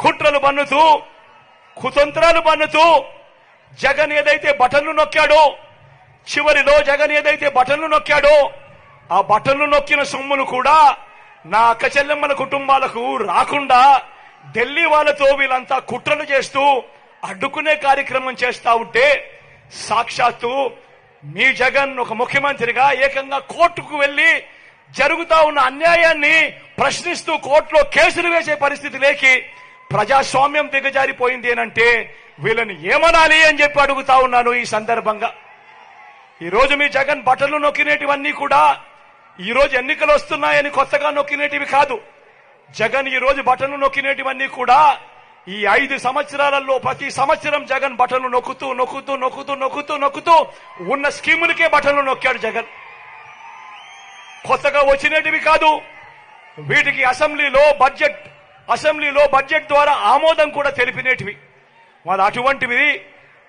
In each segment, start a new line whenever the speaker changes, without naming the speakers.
కుట్రలు పన్నుతూ కుతంత్రాలు పన్నుతూ జగన్ ఏదైతే బటన్లు నొక్కాడో చివరిలో జగన్ ఏదైతే బటన్లు నొక్కాడో ఆ బటన్లు నొక్కిన సొమ్ములు కూడా నా అక్క చెల్లెమ్మల కుటుంబాలకు రాకుండా ఢిల్లీ వాళ్ళతో వీళ్ళంతా కుట్రలు చేస్తూ అడ్డుకునే కార్యక్రమం చేస్తా ఉంటే సాక్షాత్తు మీ జగన్ ఒక ముఖ్యమంత్రిగా ఏకంగా కోర్టుకు వెళ్ళి జరుగుతా ఉన్న అన్యాయాన్ని ప్రశ్నిస్తూ కోర్టులో కేసులు వేసే పరిస్థితి లేకి ప్రజాస్వామ్యం దిగజారిపోయింది ఏనంటే వీళ్ళని ఏమనాలి అని చెప్పి అడుగుతా ఉన్నాను ఈ సందర్భంగా. ఈరోజు మీ జగన్ బట్టలు నొక్కినేటివన్నీ కూడా ఈ రోజు ఎన్నికలు వస్తున్నాయని కొత్తగా నొక్కినేటివి కాదు. జగన్ ఈరోజు బట్టలు నొక్కినేటివన్నీ కూడా ఈ ఐదు సంవత్సరాలలో ప్రతి సంవత్సరం జగన్ బట్టలు నొక్కుతూ నొక్కుతూ నొక్కుతూ నొక్కుతూ నొక్కుతూ ఉన్న స్కీములకే బట్టలు నొక్కాడు జగన్. కొత్తగా వచ్చినటివి కాదు. వీటికి అసెంబ్లీలో బడ్జెట్ అసెంబ్లీలో బడ్జెట్ ద్వారా ఆమోదం కూడా తెలిపినేటివి. మరి అటువంటివి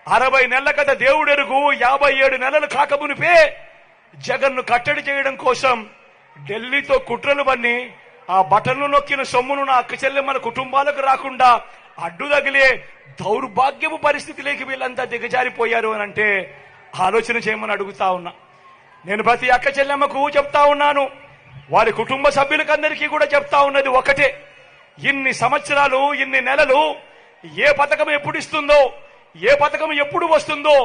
అరవై నెలల కథ దేవుడెరుగు యాభై ఏడు నెలలు కాకమునిపే జగన్ను కట్టడి చేయడం కోసం ఢిల్లీతో కుట్రలు బన్ని ఆ బటన్లు నొక్కిన సొమ్మును నా అక్క మన కుటుంబాలకు రాకుండా అడ్డు తగిలే దౌర్భాగ్యపు పరిస్థితిలోకి వీళ్ళంతా దిగజారిపోయారు అని అంటే ఆలోచన చేయమని అడుగుతా ఉన్నా. నేను ప్రతి అక్క చెల్లెమ్మకు చెప్తా ఉన్నాను. వారి కుటుంబ సభ్యులకందరికీ కూడా చెప్తా ఉన్నది ఒకటే. ఇన్ని సంవత్సరాలు ఇన్ని నెలలు ఏ పథకం ఎప్పుడు ఇస్తుందో ఏ పథకం ఎప్పుడు వస్తుందో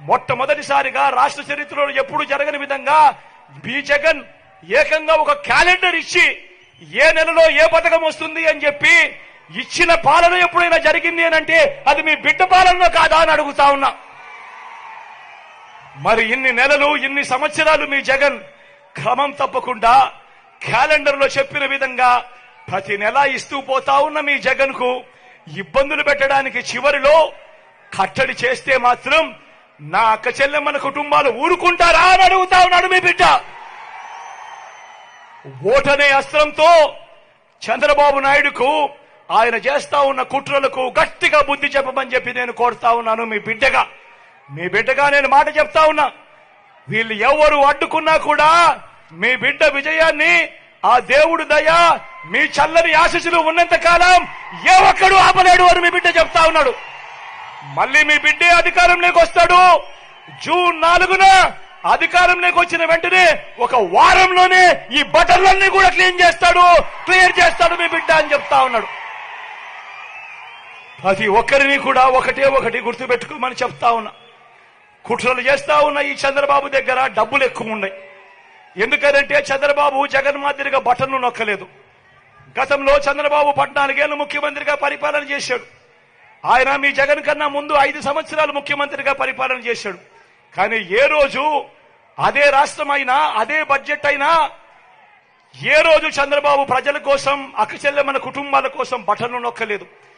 మొట్టమొదటిసారిగా రాష్ట్ర చరిత్రలో ఎప్పుడు జరగని విధంగా బి జగన్ ఏకంగా ఒక క్యాలెండర్ ఇచ్చి ఏ నెలలో ఏ పథకం వస్తుంది అని చెప్పి ఇచ్చిన పాలన ఎప్పుడైనా జరిగింది అని అంటే అది మీ బిడ్డ పాలన కాదా అని అడుగుతా ఉన్నా. మరి ఇన్ని నెలలు ఇన్ని సంవత్సరాలు మీ జగన్ క్రమం తప్పకుండా క్యాలెండర్లో చెప్పిన విధంగా ప్రతి నెల ఇస్తూ పోతా ఉన్న మీ జగన్కు ఇబ్బందులు పెట్టడానికి చివరిలో కట్టడి చేస్తే మాత్రం నా అక్క చెల్లెమ్మల కుటుంబాలు ఊరుకుంటారా అని అడుగుతా ఉన్నాడు మీ బిడ్డ. ఓటనే అస్త్రంతో చంద్రబాబు నాయుడుకు ఆయన చేస్తా ఉన్న కుట్రలకు గట్టిగా బుద్ధి చెప్పమని చెప్పి నేను కోరుతా ఉన్నాను మీ బిడ్డగా. మీ బిడ్డగా నేను మాట చెప్తా ఉన్నా. వీళ్ళు ఎవరు అడ్డుకున్నా కూడా మీ బిడ్డ విజయాన్ని ఆ దేవుడు దయ మీ చల్లని ఆశీస్సులు ఉన్నంత కాలం ఏ ఒక్కడు ఆపలేడు అని మీ బిడ్డ చెప్తా ఉన్నాడు. మళ్ళీ మీ బిడ్డే అధికారంలోకి వస్తాడు. జూన్ నాలుగున అధికారంలోకి వచ్చిన వెంటనే ఒక వారంలోనే ఈ బటన్లన్నీ కూడా క్లీన్ చేస్తాడు క్లియర్ చేస్తాడు మీ బిడ్డ అని చెప్తా ఉన్నాడు. ప్రతి ఒక్కరిని కూడా ఒకటే ఒకటి గుర్తుపెట్టుకోమని చెప్తా ఉన్నా. కుట్రలు చేస్తా ఉన్న ఈ చంద్రబాబు దగ్గర డబ్బులు ఎక్కువ ఉన్నాయి. ఎందుకనంటే చంద్రబాబు జగన్ మాదిరిగా బటన్లు నొక్కలేదు. గతంలో చంద్రబాబు పద్నాలుగేళ్ళు ముఖ్యమంత్రిగా పరిపాలన చేశాడు. ఆయన మీ జగన్ కన్నా ముందు ఐదు సంవత్సరాలు ముఖ్యమంత్రిగా పరిపాలన చేశాడు. కానీ ఏ రోజు అదే రాష్ట్రం అయినా అదే బడ్జెట్ అయినా ఏ రోజు చంద్రబాబు ప్రజల కోసం అక్క మన కుటుంబాల కోసం బటన్లు నొక్కలేదు.